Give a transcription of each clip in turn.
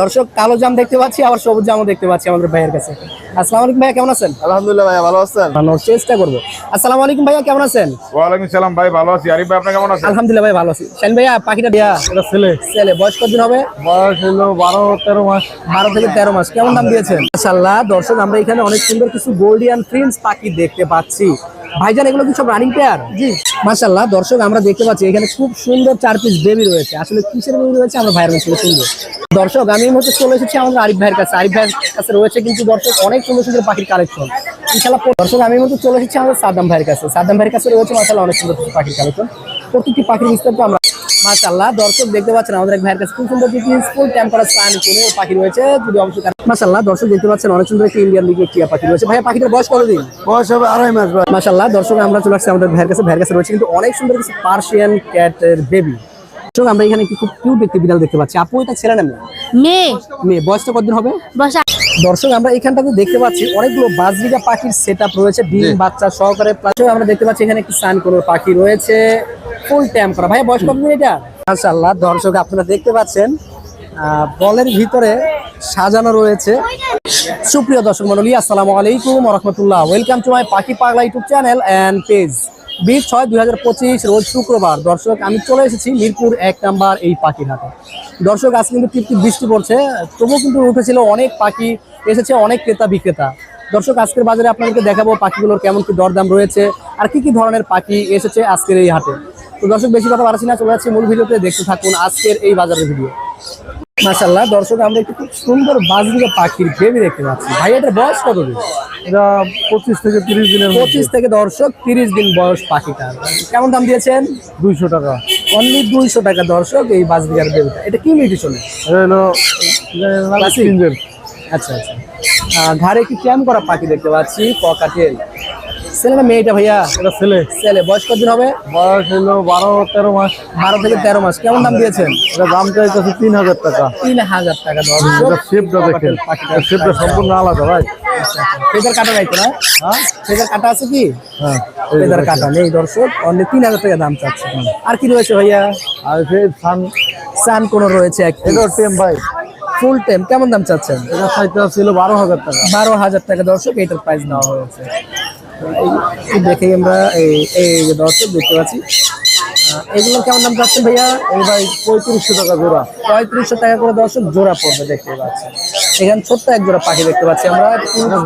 দর্শক কালো জাম দেখতে পাচ্ছি আবার সবুজ জামও দেখতে পাচ্ছি আমাদের ভাইয়ের কাছে। আসসালামু আলাইকুম ভাইয়া কেমন আছেন? আলহামদুলিল্লাহ ভাইয়া ভালো আছেন? বানানোর চেষ্টা করব। আসসালামু আলাইকুম ভাইয়া কেমন আছেন? ওয়ালাইকুম সালাম ভাই ভালো আছি। আরিফ ভাই আপনি কেমন আছেন? আলহামদুলিল্লাহ ভাই ভালো আছি। শাইন ভাইয়া পাখিটা দিয়া? এটা ছেলে। ছেলে বয়স কতদিন হবে? বয়স হলো বারো তেরো মাস। বারো থেকে তেরো মাস। কেমন দাম দিয়েছেন? মাশাল্লাহ দর্শক আমরা এখানে অনেক সুন্দর কিছু গোল্ডিয়ান প্রিন্স পাখি দেখতে পাচ্ছি। ভাইজান এগুলো কি সব রানিং পেয়ার জি। মাশাল্লাহ দর্শক আমরা দেখতে পাচ্ছি এখানে খুব সুন্দর চার পিস বেবি রয়েছে। আসলে কিসের বেবি রয়েছে? আমরা ভাইয়ের কাছে সুন্দর। দর্শক আমি এই চলে এসেছি আমাদের আরিফ ভাইয়ের কাছে। আরিফ ভাইয়ের কাছে রয়েছে কিন্তু দর্শক অনেক সুন্দর সুন্দর পাখির কালেকশন ইনশাল্লাহ দর্শক আমি মুহূর্তে চলে এসেছি আমাদের সাদ্দাম ভাইয়ের কাছে। সাদ্দাম ভাইয়ের কাছে রয়েছে মাশাল্লাহ অনেক সুন্দর পাখির কালেকশন প্রত্যেকটি পাখির বিস্তারিত আমরা মাশাল্লাহ দর্শক দেখতে পাচ্ছেন আমাদের এক ভাইয়ের কাছে খুব সুন্দর ফুল টেম্পারেচার সান কোনো পাখি রয়েছে যদি অবশ্যই মাশাল্লাহ দর্শক দেখতে পাচ্ছেন অনেক সুন্দর একটি ইন্ডিয়ান দিকে টিয়া পাখি রয়েছে। ভাইয়া পাখিটার বয়স কতদিন? বয়স হবে আড়াই মাস ভাই। মাশাল্লাহ দর্শক আমরা চলে আসছি আমাদের ভাইয়ের কাছে। ভাইয়ের কাছে রয়েছে কিন্তু অনেক সুন্দর কিছু পার্সিয়ান ক্যাটের বেবি দর্শক আমরা এখানে একটি খুব কিউট একটি বিড়াল দেখতে পাচ্ছি। আপু এটা ছেলে না মেয়ে? মেয়ে। বয়সটা কতদিন হবে? বসা দর্শক আমরা এখানটাতে দেখতে পাচ্ছি অনেকগুলো বাজরিকা পাখির সেট আপ রয়েছে। ডিম বাচ্চা সহকারে। আমরা দেখতে পাচ্ছি এখানে একটি সান কোন পাখি রয়েছে। ফুল ট্যাম করা। ভাই বয়স কতদিন এটা? মাশাআল্লাহ, দর্শক আপনারা দেখতে পাচ্ছেন বলের ভিতরে সাজানো রয়েছে। সুপ্রিয় দর্শক মন্ডলী আসসালামু আলাইকুম রহমতুল্লাহ। ওয়েলকাম টু মাই পাখি পাগলা ইউটিউব চ্যানেল অ্যান্ড পেজ বিশ ছয় দুই হাজার পঁচিশ, রোজ শুক্রবার। দর্শক, আমি চলে এসেছি মিরপুর এক নাম্বার এই পাখির হাটে। দর্শক আজ কিন্তু টিপটিপ বৃষ্টি পড়ছে, তবুও কিন্তু উঠেছিল অনেক পাখি, এসেছে অনেক ক্রেতা বিক্রেতা। দর্শক, আজকের বাজারে আপনাদেরকে দেখাবো পাখিগুলোর কেমন কি দরদাম রয়েছে, আর কি কি ধরনের পাখি এসেছে আজকের এই হাটে। তো দর্শক বেশি কথা বাড়াচ্ছি না চলে যাচ্ছি মূল ভিডিওতে। দেখতে থাকুন আজকের এই বাজারের ভিডিও। মাশাল্লাহ দর্শক আমরা একটু খুব সুন্দর বাজরিকা পাখির বেবি দেখতে পাচ্ছি। ভাই এটার বয়স কতদিন এটা পঁচিশ থেকে তিরিশ দিনের পঁচিশ থেকে দর্শক তিরিশ দিন বয়স পাখিটা। কেমন দাম দিয়েছেন? দুইশো টাকা। অনলি দুইশো টাকা দর্শক এই বাজরিকার বেবিটা এটা কি মিউটিশনে আচ্ছা আচ্ছা। ঘাড়ে কি ক্যাম করা পাখি দেখতে পাচ্ছি পকাটেল ছেলে না মেয়েটা ভাইয়া? এটা ছেলে। ছেলে। বয়স কতদিন হবে? বয়স হলো বারো তেরো মাস। বারো থেকে তেরো মাস। কেমন দাম দিয়েছেন? এটা দাম চাইতেছে তিন হাজার টাকা। তিন হাজার টাকা এটা শেপটা দেখেন। শেপটা সম্পূর্ণ আলাদা ভাই। ফেদার কাটা নাই তো না? হ্যাঁ? ফেদার কাটা আছে কি? হ্যাঁ ফেদার কাটা নেই দর্শক। অনলি তিন হাজার টাকা দাম চাচ্ছে। আর কি রয়েছে ভাইয়া? আর সান সান কোন রয়েছে এক এটাও টেম ভাই। ফুল টাইম কেমন দাম চাচ্ছেন? এটা চাইতে ছিল বারো হাজার টাকা। বারো হাজার টাকা দর্শক এটার প্রাইস দেওয়া হয়েছে। দেখে আমরা এই দর্শক দেখতে পাচ্ছি। এগুলো কেমন দাম চাচ্ছেন ভাইয়া? এই ভাই পঁয়ত্রিশশো টাকা জোড়া। পঁয়ত্রিশশো টাকা করে দর্শক জোড়া পড়বে দেখতে পাচ্ছি এখানে ছোট্ট এক জোড়া পাখি দেখতে পাচ্ছি আমরা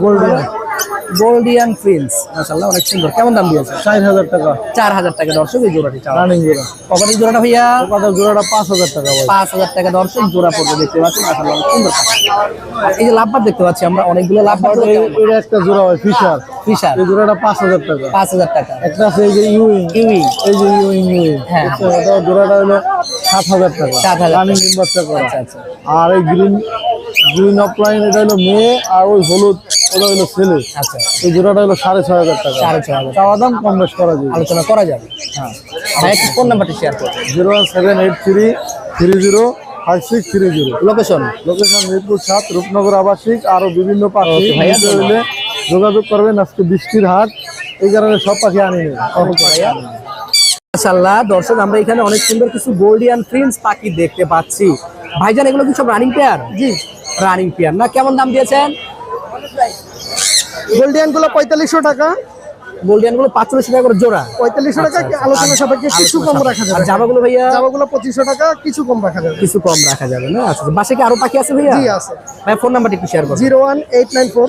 গোল্ডিয়ান গোল্ডিয়ান প্রিন্স মাসাল্লাহ অনেক সুন্দর। কেমন দাম দিয়েছে? চার হাজার টাকা। চার হাজার টাকা দর্শক এই জোড়াটি চাওয়া। রানিং জোড়া। কবাডি জোড়াটা ভাইয়া? কত জোড়াটা পাঁচ হাজার টাকা ভাই পাঁচ হাজার টাকা দর্শক জোড়া পড়বে দেখতে পাচ্ছি মাসাল্লাহ অনেক সুন্দর আর এই যে লাভবার দেখতে পাচ্ছি আমরা অনেকগুলো লাভবার এটা একটা জোড়া ভাই ফিশার। ফিশার। এই জোড়াটা পাঁচ হাজার টাকা। পাঁচ হাজার টাকা। একটা আছে এই যে ইউইং কিউই এই যে ইউইং ইউইং হ্যাঁ। এটা জোড়াটা হলো সাত হাজার টাকা। 7,000 রানিং বাচ্চা করা। আচ্ছা আচ্ছা। আর এই গ্রিন গ্রিন অফলাইন এটা হলো মেয়ে আর ওই হলুদ ওটা হলো ছেলে। আচ্ছা। এই জোড়াটা হলো সাড়ে ছয় হাজার টাকা। সাড়ে ছয় হাজার। চাওয়া দাম কম বেশ করা যায়। আলোচনা করা যাবে। হ্যাঁ। একটু ফোন নাম্বারটি শেয়ার করুন zero one seven eight three three zero five six three zero. Location location Mirpur সাত রূপনগর আবাসিক আরও বিভিন্ন পাখি। হইলে যোগাযোগ করবেন আজকে বৃষ্টির হাট। এই কারণে সব পাখি আনি নেই। মাশাআল্লাহ দর্শক আমরা এখানে অনেক সুন্দর কিছু গোল্ডিয়ান প্রিন্স পাখি দেখতে পাচ্ছি। ভাইজান এগুলো কি সব running pair ji. Running pair না কেমন দাম দিয়েছেন? গোল্ডিয়ানগুলো পঁয়তাল্লিশশো টাকা। গোল্ডিয়ানগুলো পাঁচচল্লিশ টাকা করে জোড়া। পঁয়তাল্লিশশো টাকা আচ্ছা, আলোচনা সাপেক্ষে কিছু কম রাখা যাবে। জামাগুলো ভাইয়া? জামাগুলো পঁচিশশো টাকা কিছু কম রাখা যাবে। কিছু কম রাখা যাবে না? আচ্ছা বাসে কি আরও পাখি আছে ভাইয়া? জি আছে। ভাই ফোন নাম্বারটি একটু শেয়ার করুন zero one eight nine four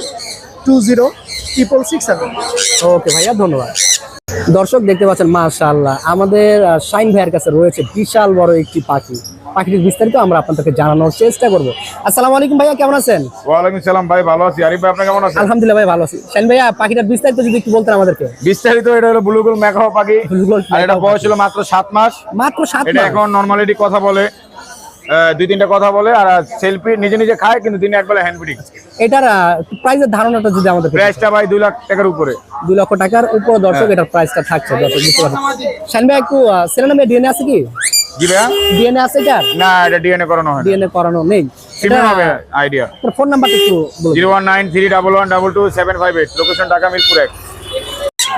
two zero triple six seven. Okay ভাইয়া ধন্যবাদ। দর্শক দেখতে পাচ্ছেন মাশাআল্লাহ। আমাদের শাইন ভাইয়ের কাছে রয়েছে বিশাল বড় একটি পাখি। পাখিটির বিস্তারিত আমরা আপনাদেরকে জানানোর চেষ্টা করব। আসসালামু আলাইকুম ভাইয়া কেমন আছেন? ওয়ালাইকুম সালাম ভাই ভালো আছি। আরিফ ভাই আপনি কেমন আছেন? আলহামদুলিল্লাহ ভাই ভালো আছি। শাইন ভাইয়া পাখিটার বিস্তারিত যদি একটু বলতেন আমাদেরকে। বিস্তারিত এটা হলো ব্লুগুল মেঘাও পাখি। আর এটা বয়স হলো মাত্র সাত মাস। মাত্র সাত এটা মাস। এখন নর্মালিটি কথা বলে দুই তিনটা কথা বলে আর সেলফি নিজে নিজে খায় কিন্তু দিনে একবেলা হ্যান্ড ফিডিং এটার প্রাইসের ধারণাটা যদি আমাদের প্রাইসটা ভাই দুই লাখ টাকার উপরে। দুই লক্ষ টাকার উপরে দর্শক এটার প্রাইসটা থাকছে দর্শক বুঝতে পারছেন। শাইন ভাই একটু ছেলে নামে ডিএনএ আছে কি? জি ভাইয়া ডিএনএ আছে এটা না এটা ডিএনএ করানো হয় ডিএনএ করানো নেই। হবে আইডিয়া ফোন নাম্বারটা একটু বলুন লোকেশন ঢাকা মিরপুর এক।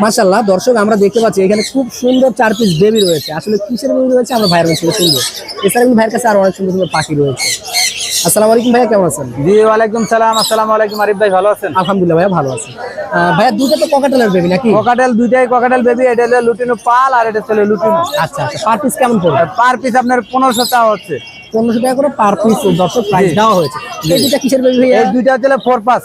মাশাল্লাহ দর্শক আমরা দেখতে পাচ্ছি এখানে খুব সুন্দর চার পিস বেবি রয়েছে। আসলে কিসের বেবি রয়েছে? আমরা ভাইয়ের কাছে শুনব। এছাড়া কিন্তু ভাইয়ের কাছে আরও অনেক সুন্দর সুন্দর পাখি রয়েছে। আসসালামু আলাইকুম ভাইয়া কেমন আছেন? জি ওয়ালাইকুম সালাম আসসালামু আলাইকুম আরিফ ভাই ভালো আছেন? আলহামদুলিল্লাহ ভাইয়া ভালো আছেন ভাইয়া দুটো তো ককাটেলের বেবি নাকি? ককাটেল দুইটাই ককাটেল বেবি এটা হলো লুটিনো পাল আর এটা হলো লুটিনো। আচ্ছা আচ্ছা পার পিস কেমন পড়বে? পার পিস আপনার পনেরোশো টাকা হচ্ছে। পনেরোশো টাকা করে পার পিস দর্শক প্রাইস দেওয়া হয়েছে। এই দুইটা কিসের বেবি ভাইয়া? এই দুইটা হচ্ছে ফোর পাস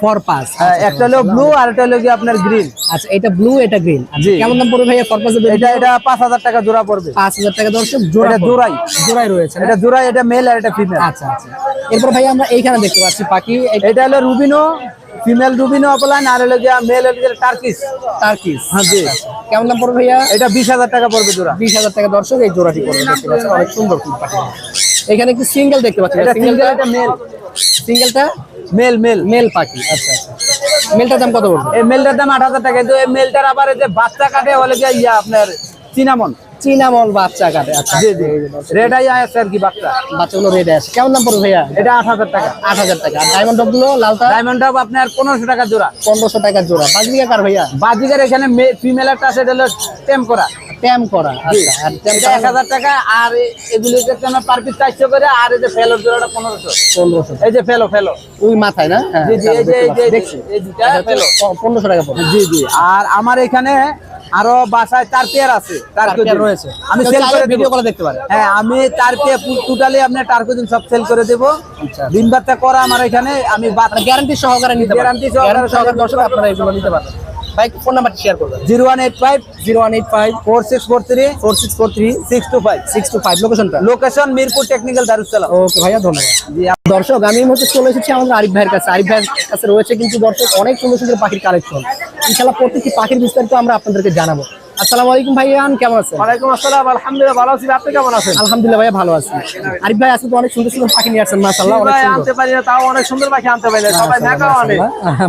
ফর পাস একটা হলো ব্লু আর এটা হলো কি আপনার গ্রিন আচ্ছা এটা ব্লু এটা গ্রিন কেমন দাম পড়বে ভাইয়া? ফর পাসের এটা এটা পাঁচ হাজার টাকা জোড়া পড়বে। পাঁচ হাজার টাকা দর্শক জোড়া জোড়াই। জোড়াই রয়েছে এটা জোড়া এটা মেল আর এটা ফিমেল আচ্ছা আচ্ছা। এরপর ভাই আমরা এইখানে দেখতে পাচ্ছি পাখি। এটা হলো রুবিনো ফিমেল রুবিনো অপলাইন আর হলো গিয়া মেল হলো টার্কিস টার্কিস হ্যাঁ জি। কেমন দাম পড়বে ভাইয়া? এটা বিশ হাজার টাকা পড়বে জোড়া। বিশ হাজার টাকা দর্শক এই জোড়াটি পড়বে দেখতে পাচ্ছেন। অনেক সুন্দর ফুল পাখি। এখানে একটি সিঙ্গেল দেখতে পাচ্ছি। এটা সিঙ্গেল এটা মেল সিঙ্গেলটা মেল মেল মেল পাখি আচ্ছা আচ্ছা। মেলটার দাম কত বলব? এই মেলটার দাম আট হাজার টাকা। কিন্তু এই মেলটার আবার এই যে বাচ্চা কাটে বলে যে ইয়া আপনার চিনামন বাচ্চা কাটে আচ্ছা। জি জি। রেড আই আছে আর কি বাচ্চা? বাচ্চাগুলো রেডি আছে। কেমন দাম পড়বে ভাইয়া? এটা আট হাজার টাকা। আট হাজার টাকা। আর ডায়মন্ডগুলো লালটা ডায়মন্ড ডাব আপনার পনেরোশো টাকা জোড়া। পনেরোশো টাকা জোড়া। বাজবিকা কার ভাইয়া? বাজিকার এখানে ফিমেল একটা আছে এটা হলো টেম করা। ট্যাম করা আচ্ছা। আর এক হাজার টাকা আর এগুলি আমার পার পিস চারশো করে আর এই যে ফেলোর জোড়াটা পনেরোশো। পনেরোশো। এই যে ফেলো ফেলো। ওই মাথায় না? হ্যাঁ, জি জি এই যে এই যে- দেখছি এই দুটা ফেলো। পনেরোশো টাকা জি জি। আর আমার এখানে আরও বাসায় চার পেয়ার আছে রয়েছে। আমি সেল করে ভিডিও করে দেখতে পারেন। হ্যাঁ আমি পেয়ার টোটালি আপনি টার্কো দিন সব সেল করে দেবো। আচ্ছা। দিন বাচ্চা করা আমার এখানে আমি গ্যারান্টি সহকারে নিতে গ্যারান্টি সহকারে দর্শক আপনারা এগুলো নিতে পারেন ভাই ফোন নাম্বারটি শেয়ার করবেন zero one eight five zero one eight five four six four three four six four three six two five six two five লোকেশনটা location Mirpur technical Darussalam. Okay ভাইয়া ধন্যবাদ। দর্শক আমি এই মুহূর্তে চলে এসেছি আমাদের আরিফ ভাইয়ের কাছে। আরিফ ভাইয়ের কাছে রয়েছে কিন্তু দর্শক অনেক সুন্দর সুন্দর পাখির কালেকশন ইনশাল্লাহ প্রত্যেকটি পাখির বিস্তারিত আমরা আপনাদেরকে জানাব। আসসালামু আলাইকুম ভাইয়ান কেমন আছেন? ওয়ালাইকুম আসসালাম আলহামদুলিল্লাহ ভালো আছি। আপনি কেমন আছেন? আলহামদুলিল্লাহ ভাইয়া ভালো আছি। আরিফ ভাই আজকে তো অনেক সুন্দর সুন্দর পাখি নিয়ে আসছেন মাশাআল্লাহ অনেক সুন্দর। আনতে পারি না তাও অনেক সুন্দর পাখি আনতে পারি না সবাই মেকাও আনে।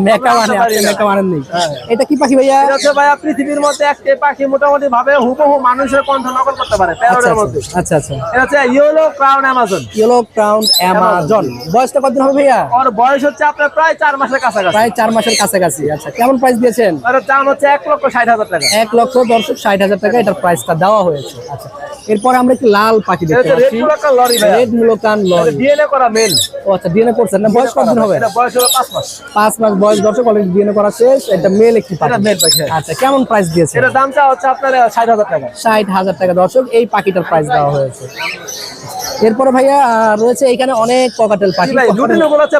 মেকাও আনে আপনি না। মেকাও আনেন নেই এটা কি পাখি ভাইয়া? এটা হচ্ছে ভাইয়া পৃথিবীর মধ্যে একটি পাখি মোটামুটি ভাবে হুবহু মানুষের কণ্ঠ নকল করতে পারে আচ্ছা প্যারোটের মধ্যে। আচ্ছা আচ্ছা। এটা হচ্ছে yellow crown Amazon yellow crown Amazon বয়সটা কতদিন হবে ভাইয়া? ওর বয়স হচ্ছে আপনার প্রায় চার মাসের কাছাকাছি। প্রায় চার মাসের কাছাকাছি আচ্ছা। কেমন প্রাইস দিয়েছেন? ওর দাম হচ্ছে এক লক্ষ ষাট হাজার টাকা। এক লক্ষ দর্শক ষাট হাজার টাকা এটার প্রাইসটা দেওয়া হয়েছে। আচ্ছা এরপর আমরা একটি লাল পাখি দেখতে পাচ্ছি। মুলাকার লরি ভাইয়া। Red Moluccan lory. ডিএনএ করা মেল ও আচ্ছা ডিএনএ করছেন না? বয়স কতদিন হবে? এটা বয়স হলো পাঁচ মাস। পাঁচ মাস বয়স দর্শক অলরেডি ডিএনএ করা শেষ। এটা মেল একটি এটা মেল পাখি হ্যাঁ। আচ্ছা কেমন প্রাইস দিয়েছে এটা হচ্ছে আপনার ষাট হাজার টাকা। ষাট হাজার টাকা দর্শক এই পাখিটার প্রাইস দেওয়া হয়েছে। এরপরে ভাইয়া রয়েছে এখানে অনেক ককাটেল পাখি। ভাই লুটিনো গুলো হচ্ছে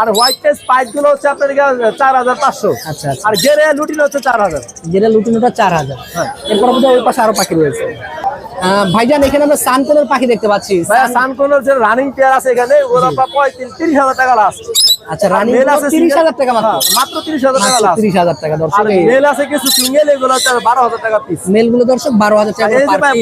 আর হোয়াইট টেস্ট পাইপগুলো হচ্ছে আপনার চার হাজার পাঁচশো। আচ্ছা আচ্ছা। আর গেরে লুটিন হচ্ছে চার হাজার। গেরে লুটিনোটা চার হাজার। হ্যাঁ। এরপর ওই পাশে আরও পাখি রয়েছে। ভাইজান এখানে আমরা সানকোনের পাখি দেখতে পাচ্ছি। ভাইয়া সানকোনের যে রানিং পেয়ার আছে এখানে ওরা প্রায় পঁয়ত্রিশ তিরিশ হাজার টাকা লাস্ট আচ্ছা রানী মেল আছে টাকা মাত্র। মাত্র টাকা লাস্ট টাকা দর্শক এই মেল কিছু সিঙ্গেল এগুলো টাকা পিস দর্শক টাকা ভাই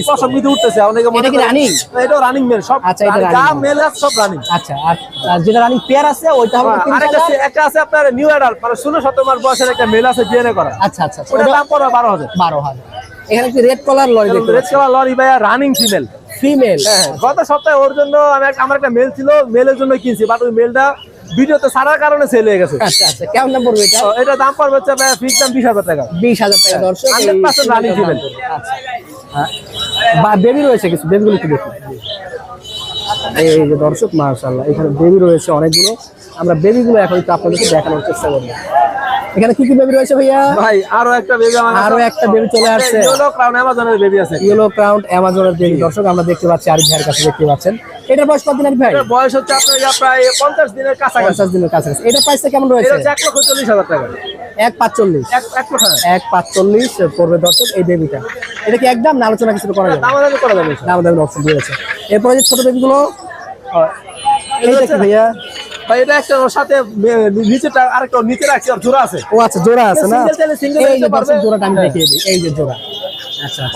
উঠতেছে অনেকে মনে করে- running? এটা রানিং মেল সব আচ্ছা, এটা running। যা মেল আছে সব রানিং আচ্ছা আর আর যেটা রানিং পেয়ার আছে ওইটা হবে তিরিশ আরেকটা আছে- একটা আছে আপনার নিউ অ্যাডাল্ট মানে ষোলো সতেরো মাস বয়সের একটা মেল আছে ডিএনএ করা। আচ্ছা। ওটা দাম পড়বে এখানে একটি রেড কালার লরি দেখতে রেড কালার লরি ভাইয়া রানিং ফিমেল ফিমেল গত সপ্তাহে ওর জন্য আমার একটা মেল ছিল মেলের জন্য কিনছি বাট ওই মেলটা ভিডিওতে ছাড়ার কারণে সেল হয়ে গেছে। আচ্ছা আচ্ছা কেমন দাম পড়বে এটা? এটা দাম পড়বে হচ্ছে ফিক্স দাম বিশ হাজার টাকা। বিশ হাজার টাকা দর্শক 100% running female। আচ্ছা। বা বেবি রয়েছে কিছু বেবিগুলো একটু দেখুন। এই যে দর্শক মার্শাল্লাহ এখানে বেবি রয়েছে অনেকগুলো। আমরা বেবিগুলো এখন একটু আপনাদেরকে দেখানোর চেষ্টা করব। এখানে কি কি বেবি রয়েছে ভাইয়া? ভাই আরও একটা বেবি আমার আরও একটা বেবি চলে আসছে। ইয়েলো ক্রাউন অ্যামাজনের বেবি আছে। ইয়েলো ক্রাউন্ড অ্যামাজনের বেবি দর্শক আমরা দেখতে পাচ্ছি আরিফ ভাইয়ের কাছে দেখতে পাচ্ছেন। এটার বয়স কতদিন আরিফ ভাই? বয়স হচ্ছে আপনার প্রায় পঞ্চাশ দিনের কাছাকাছি। পঞ্চাশ দিনের কাছাকাছি। এটার প্রাইসটা কেমন রয়েছে? লক্ষ চল্লিশ হাজার টাকা। এক পাঁচচল্লিশ এক পাঁচচল্লিশ পড়বে দর্শক এই বেবিটা এটা কি একদম না আলোচনা কিছু করা যাবে? দাম দামি করা যাবে। দাম অপশন রয়েছে এরপরে যে ছোট বেবিগুলো এইটা কি ভাইয়া? ভাই এটা একটা ওর সাথে নিচেটা আরেকটা নিচে রাখছি আর জোড়া আছে। ও আচ্ছা জোড়া আছে না? সিঙ্গেল জোড়াটা আমি। দেখিয়ে দিই। এই যে জোড়া।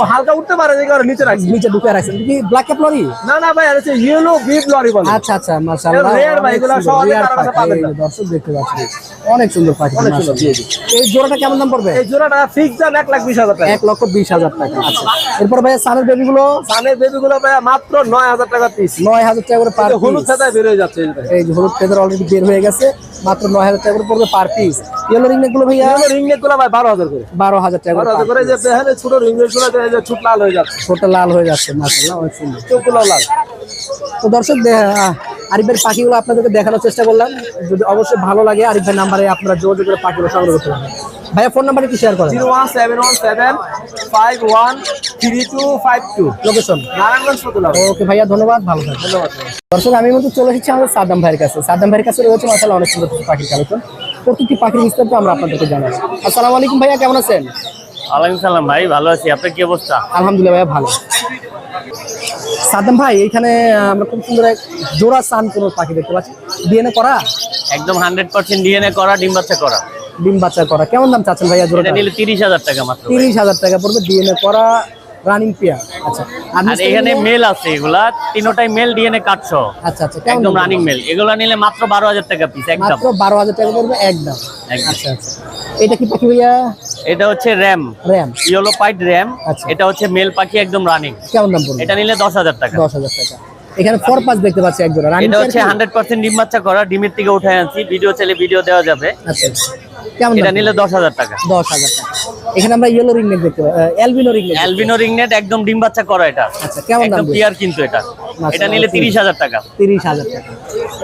ও হালকা উঠতে পারে যে কারণে নিচে রাখছি। নিচে ঢুকে রাখছেন কি ব্ল্যাক ক্যাপ লরি না না ভাই এটা হচ্ছে ইয়েলো বিট লরি বলে। আচ্ছা আচ্ছা মাশাআল্লাহ। এটা ভাই, এগুলো সহজে কারও কাছে পাবেন না। দর্শক দেখতে পাচ্ছি অনেক সুন্দর পাখি অনেক সুন্দর, এই জোড়াটা কেমন দাম পড়বে? এই জোড়াটা ফিক্স দাম এক লাখ বিশ হাজার টাকা। লক্ষ হাজার টাকা আচ্ছা। এরপর সানের সানের বেবি গুলো ভাই মাত্র নয় হাজার টাকা পিস নয় হাজার টাকা করে পার হলুদ সাদায় বের হয়ে যাচ্ছে এই হলুদ ফেদার অলরেডি বের হয়ে গেছে মাত্র নয় হাজার টাকা করে পড়বে পার পিস ইয়েলো রিংগুলো রিং নেটগুলো ভাই বারো হাজার করে। বারো হাজার টাকা করে হাজার করে যে ছোট রিং গুলো এই যে ছুট লাল হয়ে যাচ্ছে। ছোট লাল হয়ে যাচ্ছে মাশাআল্লাহ অনেক সুন্দর চোখগুলো লাল। তো দর্শক দে- আহ, আরিফ ভাইয়ের পাখিগুলো আপনাদেরকে দেখানোর চেষ্টা করলাম। যদি অবশ্যই ভালো লাগে আরিফ ভাই নাম্বারে আপনারা যোগাযোগ করে পাখিগুলো সংগ্রহ করতে পারবেন। ভাইয়া ফোন নাম্বার একটু শেয়ার করেন। Zero one seven one seven five one three two five two. Location Narayanganj Fatullah okay ভাইয়া ধন্যবাদ ভালো থাকবেন। ধন্যবাদ। দর্শক আমি মতো চলে এসেছি আমাদের সাদ্দাম ভাইয়ের কাছে। সাদ্দাম ভাইয়ের কাছে রয়েছে মাসাল অনেক সুন্দর পাখির কালেকশন। প্রতিটি পাখির বিস্তারিত আমরা আপনাদেরকে জানাব আসসালামু আলাইকুম ভাইয়া কেমন আছেন? ওয়ালাইকুম সালাম ভাই ভালো আছি। আপনার কি অবস্থা? আলহামদুলিল্লাহ ভাইয়া ভালো। সাদ্দাম ভাই এখানে আমরা খুব সুন্দর এক জোড়া সান কোনো পাখি দেখতে পাচ্ছি। ডিএনএ করা? একদম হান্ড্রেড পার্সেন্ট ডিএনএ করা ডিম বাচ্চা করা। ডিম বাচ্চা করা। কেমন দাম চাচ্ছেন ভাইয়া জোড়াটা? নিলে তিরিশ হাজার টাকা মাত্র তিরিশ হাজার টাকা পড়বে ডিএনএ করা রানিং পেয়ার আচ্ছা আর এখানে মেল আছে এগুলা তিনোটাই মেল ডিএনএ কাটছো আচ্ছা আচ্ছা একদম রানিং মেল এগুলা নিলে মাত্র বারো হাজার টাকা পিস একদম। মাত্র বারো হাজার টাকা পড়বে একদম। আচ্ছা আচ্ছা। এটা কি পাখি ভাইয়া? এটা হচ্ছে ram. Ram. Yellow pied ram. আচ্ছা। এটা হচ্ছে মেল পাখি একদম রানিং। কেমন দাম পড়বে? এটা নিলে দশ হাজার টাকা। দশ হাজার টাকা। এখানে ফোর পাস দেখতে পাচ্ছি একজোড়া রানিং এটা হচ্ছে হান্ড্রেড পার্সেন্ট ডিম বাচ্চা করা ডিমের থেকে উঠায় আনছি। ভিডিও চাইলে ভিডিও দেওয়া যাবে। আচ্ছা আচ্ছা। কেমন এটা নিলে দশ হাজার টাকা। দশ হাজার টাকা। এখানে আমরা ইয়েলো রিং নেক দেখতে পাই। অ্যালবিনো রিং নেক অ্যালবিনো রিংনেট একদম ডিম বাচ্চা করা এটা। আচ্ছা কেমন দাম একদম ক্লিয়ার কিন্তু এটা। এটা নিলে তিরিশ হাজার টাকা। তিরিশ হাজার টাকা।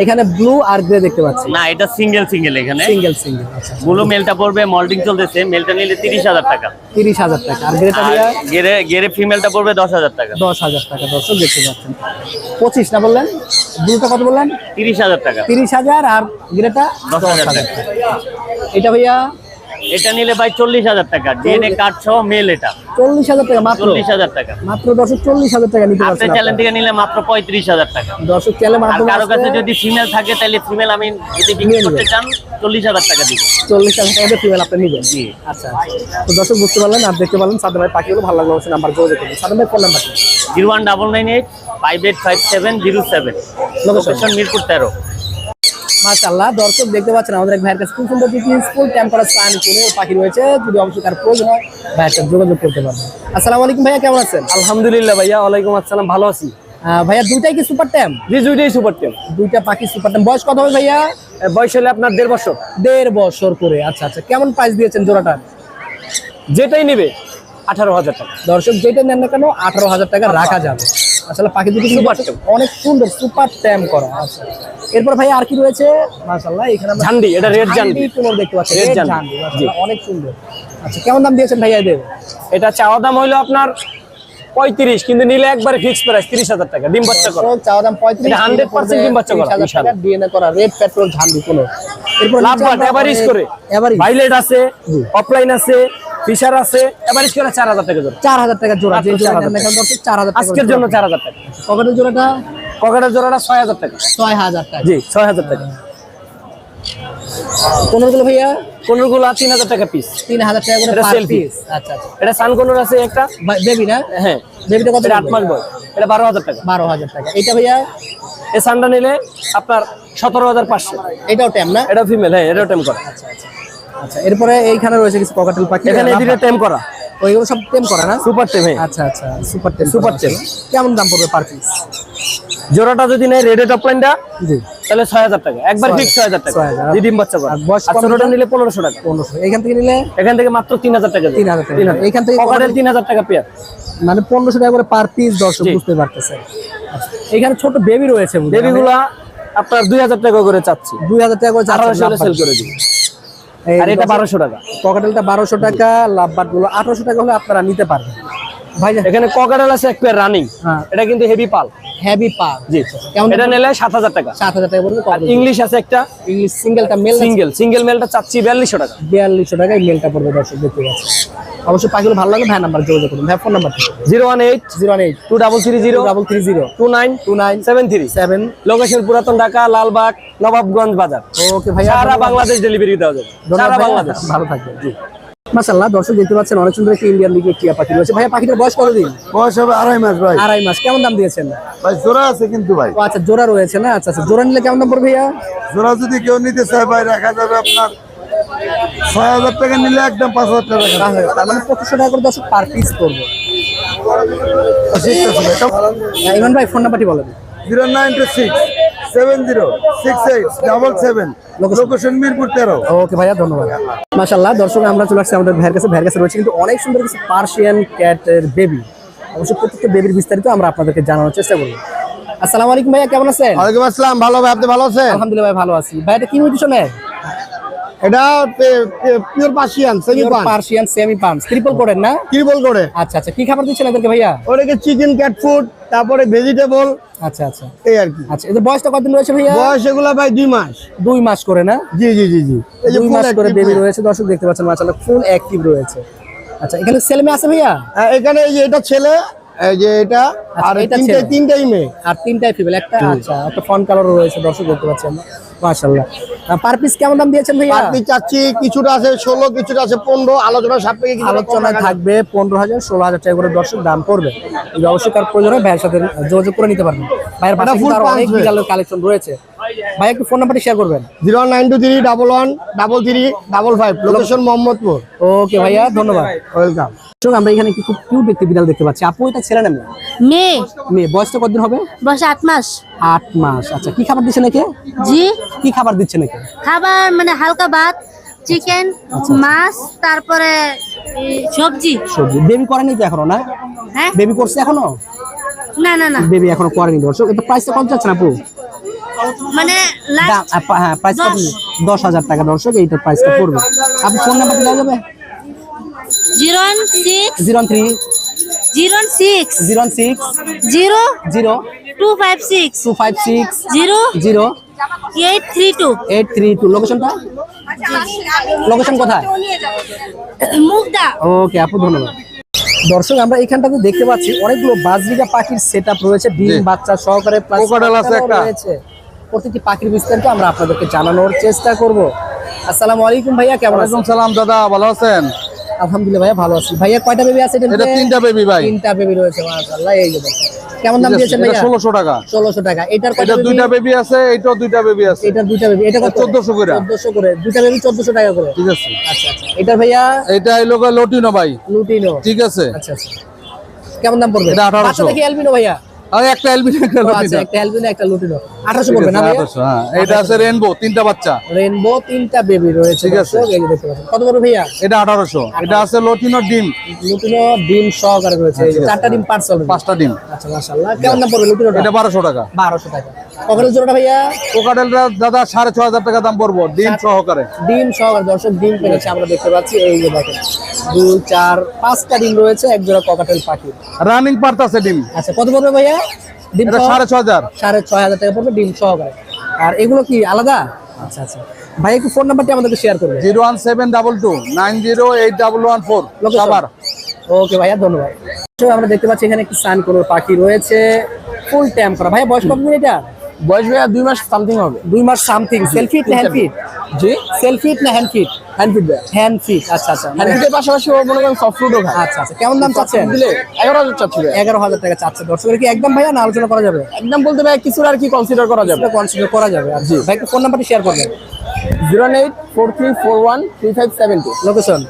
এখানে ব্লু আর গ্রে দেখতে পাচ্ছি। না এটা সিঙ্গেল সিঙ্গেল এখানে। সিঙ্গেল সিঙ্গেল আচ্ছা। ব্লু মেলটা পড়বে মল্টিং চলতেছে। মেলটা নিলে তিরিশ হাজার টাকা। তিরিশ হাজার টাকা। আর গ্রেটা গেরে গেরে ফিমেলটা পড়বে দশ হাজার টাকা। দশ হাজার টাকা দর্শক দেখতে পাচ্ছেন। পঁচিশ না বললেন? ব্লুটা কত বললেন? তিরিশ হাজার টাকা। তিরিশ হাজার আর গ্রেটা দশ হাজার টাকা। এটা ভাইয়া? এটা নিলে ভাই চল্লিশ হাজার টাকা। ডিএনএ কার্ড সহ মেল এটা। চল্লিশ হাজার টাকা মাত্র? চল্লিশ হাজার টাকা। মাত্র দর্শক চল্লিশ হাজার টাকা নিতে আপনার পারছেন চ্যানেল থেকে নিলে মাত্র পঁয়ত্রিশ হাজার টাকা। দর্শক চ্যানেল আর কারও কাছে যদি ফিমেল থাকে তাহলে ফিমেল আমি যদি বিক্রি করতে চান চল্লিশ হাজার টাকা দিব। চল্লিশ হাজার টাকা ফিমেল আপনি নিবেন। জি। আচ্ছা আচ্ছা। তো দর্শক বুঝতে পারলেন আর দেখতে পারলেন সাদম ভাই পাখিগুলো ভালো লাগল নাম্বার সাদম ভাই phone number zero one double nine eight five eight five seven zero seven location Mirpur তেরো। মাশাআল্লাহ দর্শক দেখতে পাচ্ছেন আমাদের এক ভাইয়ের কাছে খুব সুন্দর দুটি ফুল টেম্পারেচার সান কোনো পাখি রয়েছে। যদি অবশ্যই তার প্রয়োজন হয় ভাইয়ের সাথে যোগাযোগ করতে পারবেন। আসসালামু আলাইকুম ভাইয়া কেমন আছেন? আলহামদুলিল্লাহ ভাইয়া ওয়ালাইকুম আসসালাম ভালো আছি। ভাইয়া দুইটাই কি সুপার ট্যাম জি দুইটাই সুপার টেম দুইটা পাখি সুপার বয়স কত হবে ভাইয়া? বয়স হলে আপনার দেড় বছর। দেড় বছর করে আচ্ছা আচ্ছা। কেমন প্রাইস দিয়েছেন জোড়াটা যেটাই নেবে আঠারো হাজার টাকা। দর্শক যেটা নেন না কেন আঠারো হাজার টাকা রাখা যাবে। আসলে পাখি দুটো দর্শক অনেক সুন্দর সুপার ট্যাম করা আচ্ছা এরপর ভাই আর কি রয়েছে? মাশাআল্লাহ এখানে ঝান্ডি, এটা red ঝান্ডি। কোমর দেখতে পাচ্ছি। red ঝান্ডি, অনেক সুন্দর। আচ্ছা কেমন দাম দিয়েছেন ভাইয়া এদের? এটা চাওয়া দাম হইল আপনার পঁয়ত্রিশ কিন্তু নিলে একবারে ফিক্স প্রাইস তিরিশ হাজার টাকা ডিম বাচ্চা করা। চাওয়া দাম পঁয়ত্রিশ এটা 100% ডিম বাচ্চা করা। ডিএনএ করা রেড পেট্রোল ঝান্ডি কোনো এরপর লাভ এভারেজ করে। ভাইলেট আছে অফলাইন আছে ফিশার আছে এভারেজ করে চার হাজার টাকা জোড়া। চার হাজার টাকা জোড়া মাত্র যে জোড়া 4,000 নেন না কেন দর্শক চার হাজার টাকা আজকের জন্য চার হাজার টাকা। পকেটের জোড়াটা? পকেটের জোড়াটা ছয় হাজার টাকা। ছয় হাজার টাকা। জি ছয় হাজার টাকা। পনেরো গুলো ভাইয়া? পনেরো গুলো তিন হাজার টাকা পিস তিন হাজার টাকা করে পার। পিস আচ্ছা আচ্ছা। এটা সানকোনর আছে একটা। বেবি না? হ্যাঁ। বেবিটা কত এটা আট মাস বয় এটা বারো হাজার টাকা। বারো হাজার টাকা। এটা ভাইয়া? এই সানটা নিলে আপনার সতেরো হাজার পাঁচশো। এটাও ট্যাম না? এটা ফিমেল হ্যাঁ এটাও টেম করা। আচ্ছা। এরপরে এইখানে রয়েছে কিছু পকেটেল পাখি এখানে দুটো টেম করা। ওইগুলো সব টেম করা না? সুপার টেম আচ্ছা আচ্ছা সুপার টেম Super টেম। কেমন দাম পড়বে পার পিস জোড়াটা যদি নেয় রেডের অফলাইনটা জি। তাহলে ছয় হাজার টাকা। একবার ফিক্স ছয় হাজার টাকা। 6,000 জি ডিম বাচ্চা করা। বয়স আর কম নিলে? নিলে পনেরোশো টাকা। পনেরোশো। এখান থেকে নিলে এখান থেকে মাত্র তিন হাজার টাকা তিন হাজার টাকা। এখান থেকে তিন হাজার টাকা পেয়ার। মানে পনেরোশো টাকা করে পার পিস দর্শক বুঝতে পারতেছে। আচ্ছা, এখানে ছোট বেবি রয়েছে? বেবিগুলা আপনার দুই হাজার টাকা করে চাচ্ছি। দুই হাজার টাকা করে আঠারোশো হলে সেল করে দিই আর এটা বারোশো টাকা। পকেটেলটা বারোশো টাকা লাভবাটগুলো আঠারোশো টাকা হলে আপনারা নিতে পারবেন। এখানে ককাটেল আছে এক পেয়ার রানিং হ্যাঁ। এটা কিন্তু হেভি পাল। হ্যাভি পা জি। এটা নিলে সাত হাজার টাকা। সাত হাজার টাকা পড়বে আর ইংলিশ আছে একটা। ইংলিশ সিঙ্গেলটা মেল সিঙ্গেল সিঙ্গেল মেলটা চাচ্ছি বিয়াল্লিশশো টাকা। বিয়াল্লিশশো টাকায় মেলটা পড়বে দর্শক দেখতে অবশ্যই পাখিগুলো ভালো লাগলে ভাই নাম্বার যোগাযোগ করুন। ভাই ফোন নাম্বার লোকেশন পুরাতন ঢাকা লালবাগ নবাবগঞ্জ বাজার। ওকে ভাইয়া সারা বাংলাদেশ ডেলিভারি দেওয়া যাবে। সারা বাংলাদেশ। ভালো থাকবেন। জি। মাশাল্লাহ দর্শক দেখতে পাচ্ছেন অনেক সুন্দর একটি ইন্ডিয়ান লিগে টিয়া পাখি রয়েছে। ভাইয়া পাখিটার বয়স কতদিন? বয়স হবে আড়াই মাস ভাই। আড়াই মাস। কেমন দাম দিয়েছেন? ভাই জোড়া আছে কিন্তু ভাই। আচ্ছা জোড়া রয়েছে না? আচ্ছা আচ্ছা জোড়া নিলে কেমন দাম পড়বে ভাইয়া? জোড়া যদি কেউ নিতে চায় ভাই রাখা যাবে আপনার ছয় হাজার টাকা নিলে একদম পাঁচ হাজার টাকা রাখা যাবে। তার মানে পঁচিশশো টাকা করে দর্শক পার পিস করবে ভাই ইমন ভাই ফোন নাম্বারটি বলেন। Zero nine two six. Seven zero six eight double seven location Mirpur তেরো। ওকে ভাইয়া ধন্যবাদ। মাশাল্লাহ দর্শক আমরা চলে আসছি আমাদের ভাইয়ের কাছে। ভাইয়ের কাছে রয়েছে কিন্তু অনেক সুন্দর কিছু পার্সিয়ান ক্যাটের বেবি অবশ্য প্রত্যেকটা বেবির বিস্তারিত আমরা আপনাদেরকে জানানোর চেষ্টা করব। আসসালামু আলাইকুম ভাইয়া কেমন আছেন? ওয়ালাইকুম আসসালাম ভালো ভাই আপনি ভালো আছেন? আলহামদুলিল্লাহ ভাই ভালো আছি। ভাই এটা কি মিউটেশনের এটা pure Persian semi pan Persian semi pump triple কোডের না? আচ্ছা আচ্ছা। কি খাবার দিচ্ছেন এদেরকে ভাইয়া? চিকেন ক্যাট ফুড তারপরে ভেজিটেবল আচ্ছা আচ্ছা। এই আর কি। আচ্ছা এদের বয়সটা কতদিন রয়েছে ভাইয়া? বয়স এগুলা ভাই দুই মাস। দুই মাস করে না? জি জি জি জি। এই যে দুই মাস করে বেবি রয়েছে দর্শক দেখতে পাচ্ছেন মাশাআল্লাহ ফুল অ্যাক্টিভ রয়েছে। আচ্ছা এখানে ছেলে মেয়ে আছে ভাইয়া? হ্যাঁ, এখানে এই যে এটা ছেলে এই যে এটা আর তিনটে ছেলে। তিনটেই মেয়ে। আর তিনটাই ফিমেল একটা আচ্ছা একটা ফন রয়েছে দর্শক দেখতে পাচ্ছেন মাশাআল্লাহ। পার পিস কেমন দাম দিয়েছেন ভাইয়া? আপনি চাচ্ছি কিছুটা আছে ষোলো কিছুটা আছে পনেরো আলোচনা সাপেক্ষে কিছুটা আলোচনা থাকবে। পনেরো হাজার ষোলো হাজার টাকা করে দর্শক দাম পড়বে এই অবশ্যই কার প্রয়োজন হয় ভাইয়ের সাথে যোগাযোগ করে নিতে পারবেন। ভাইয়ের পাশে আরও অনেক। বিড়ালের কালেকশন রয়েছে। ভাই একটু ফোন নাম্বারটি শেয়ার করবেন। Zero nine two three double one double three double five location Mohammadpur. Okay ভাইয়া ধন্যবাদ। ওয়েলকাম আমরা এখানে খুব কিউট একটি বিড়াল দেখতে পাচ্ছি। আপু এটা ছেলে না মেয়ে? মেয়ে। মেয়ে। বয়সটা কতদিন হবে? বয়স আট মাস। আট মাস। আচ্ছা কি খাবার দিচ্ছে নাকি? জি। কি খাবার দিচ্ছে নাকি? খাবার মানে হালকা ভাত চিকেন মাছ তারপরে সবজি। সবজি। বেবি করেনি তো এখনও না? হ্যাঁ। বেবি করছে এখনও? না না না। বেবি এখনও করেনি দর্শক এটা প্রাইসটা কত যাচ্ছে না আপু? মানে হ্যাঁ প্রাইস কত দশ। হাজার টাকা দর্শক এইটার প্রাইসটা পড়বে। আপনি ফোন নাম্বারটা দেওয়া যাবে? Zero six zero three zero six zero six zero zero two five six two five six zero zero eight three two. Eight three two. লোকেশনটা লোকেশন কোথায়? মুগদা। ওকে আপু ধন্যবাদ। দর্শক আমরা এখানটাতে দেখতে পাচ্ছি অনেকগুলো বাজরিকা পাখির সেট আপ রয়েছে। ডিম বাচ্চা সহকারে। রয়েছে। প্রতিটি পাখির বিস্তারিত আমরা আপনাদেরকে জানানোর চেষ্টা করব। আসসালামু আলাইকুম ভাইয়া কেমন আছেন? সালাম দাদা ভালো আছেন? আলহামদুলিল্লাহ ভাইয়া ভালো আছি। ভাইয়া কয়টা বেবি আছে এটা তিনটা বেবি ভাই। তিনটা বেবি রয়েছে মাশাআল্লাহ এই যে কেমন দাম দিয়েছেন ভাইয়া? ষোলোশো টাকা। 1600 টাকা। এটার কয়টা এটা দুইটা বেবি আছে এইটাও দুইটা বেবি আছে। এটার দুইটা বেবি এটা কত? 1400 করে। 1400 করে। দুইটা বেবি 1400 টাকা করে। ঠিক আছে। আচ্ছা আচ্ছা। এটার ভাইয়া? এটা লোক লটিনো ভাই। লুটিনো। ঠিক আছে। আচ্ছা আচ্ছা। কেমন দাম পড়বে? এটা 1800 বাচ্চা দেখি অ্যালবিনো ভাইয়া? আর একটা অ্যালবিনো একটা আচ্ছা একটা অ্যালবিনো একটা লুটিনো 1800 পড়বে না 1800, হ্যাঁ। এটা আছে রেনবো তিনটা বাচ্চা। রেইনবো তিনটা বেবি রয়েছে ঠিক আছে। এই দেখতে পাচ্ছেন। কত বড় ভাইয়া? এটা আঠারোশো। এটা আছে লুটিনো ডিম লুটিনো ডিম সহকারে রয়েছে এই যে ঠিক আছে। চারটা ডিম পার্সেল পাঁচটা ডিম আচ্ছা মাশাআল্লাহ। কেমন দাম পড়বে লুটিনোটা এটা বারোশো টাকা। 1200 টাকা। কখনো জোড়াটা ভাইয়া? কোকাটেলটা দাদা সাড়ে ছ হাজার টাকা দাম পড়ব ডিম সহকারে। ডিম সহকারে দর্শক ডিম পেরেছে আমরা দেখতে পাচ্ছি। এই যে দেখেন দুই চার পাঁচটা ডিম রয়েছে এক জোড়া ককাটেল পাখি। রানিং ডিম। আচ্ছা কত পড়বে ভাইয়া? ডিম সাড়ে ছ হাজার। সাড়ে ছয় হাজার টাকা পড়বে ডিম সহকারে। আর এগুলো কি আলাদা? আচ্ছা আচ্ছা। ভাই একটু ফোন নাম্বারটি আমাদেরকে শেয়ার করবে zero one seven double two nine zero eight double one four? আবার ওকে ভাইয়া ধন্যবাদ। আমরা দেখতে পাচ্ছি এখানে একটি সান কোনোর পাখি রয়েছে ফুল ট্যাম করা। ভাইয়া বয়স কত দিন এটা? বয়স ভাইয়া দুই মাস সামথিং হবে। দুই মাস সামথিং সেলফিট না হ্যান্ড ফিট জি? সেলফিট না হ্যান্ড ফিট হ্যান্ড ফিট দেয় হ্যান্ড ফিট আচ্ছা আচ্ছা। মানে- হ্যান্ড পাশাপাশি ও মনে করেন সফট ফুডও খায়। আচ্ছা আচ্ছা। কেমন দাম চাচ্ছেন? দিলে এগারো হাজার চাচ্ছি এগারো হাজার টাকা চাচ্ছে। দর্শকের কি একদম ভাইয়া না আলোচনা করা যাবে? একদম বলতে ভাই কিছু আর কি কনসিডার করা যাবে। কনসিডার করা যাবে জি। ভাই ফোন নাম্বারটি শেয়ার করবেন। Zero eight four three four one three five seven two location